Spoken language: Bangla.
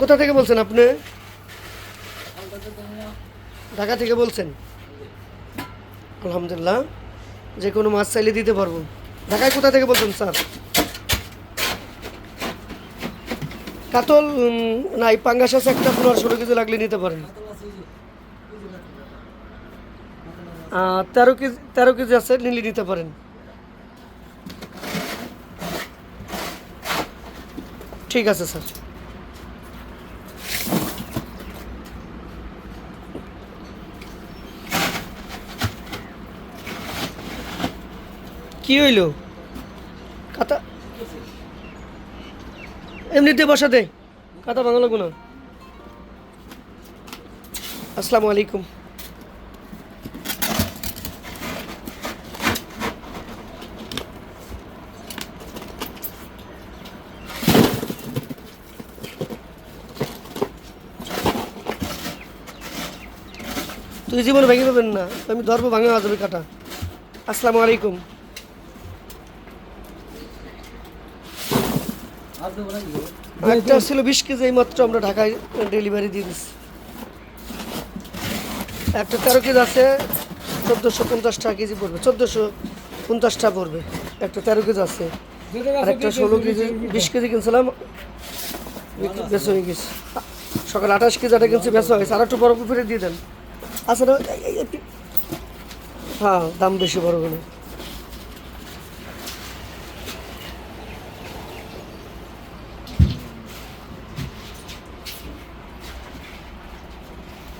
কোথা থেকে বলছেন আপনি? ঢাকা থেকে বলছেন? আলহামদুলিল্লাহ। যে কোনো মাছ চাইলে দিতে পারব। ঢাকায় কোথা থেকে বলছেন স্যার? কাতল উম, নাই পাঙ্গাস আছে একটা পনেরো ষোলো কেজি লাগলে নিতে পারেন। তেরো কেজি তেরো কেজি আছে নিলে নিতে পারেন। ঠিক আছে, স্যার। কি হইল? কাতা এমনিতে বসা দে। কাতা ভাঙা লাগবো না। আসসালামু আলাইকুম। তুই জীবনে ভেঙে পাবেন না। আমি ধরবো, ভাঙা যাবে কাটা। আসসালামু আলাইকুম। একটা ছিল বিশ কেজি এই মাত্র আমরা ঢাকায় ডেলিভারি দিয়ে দিচ্ছি একটা তেরো কেজি আছে, চোদ্দোশো পঞ্চাশ টাকা কেজি পড়বে, চোদ্দোশো পঞ্চাশ টাকা পড়বে। একটা তেরো কেজি আছে, আর একটা ষোলো কেজি, বিশ কেজি কিনছিলাম। বেশ হয়ে গেছে সকাল আঠাশ কেজি একটা কিনছি বেশ হয়ে গেছে আর একটু বরফ ফিরে দিয়ে দেন। আচ্ছা হ্যাঁ দাম বেশি বড় করে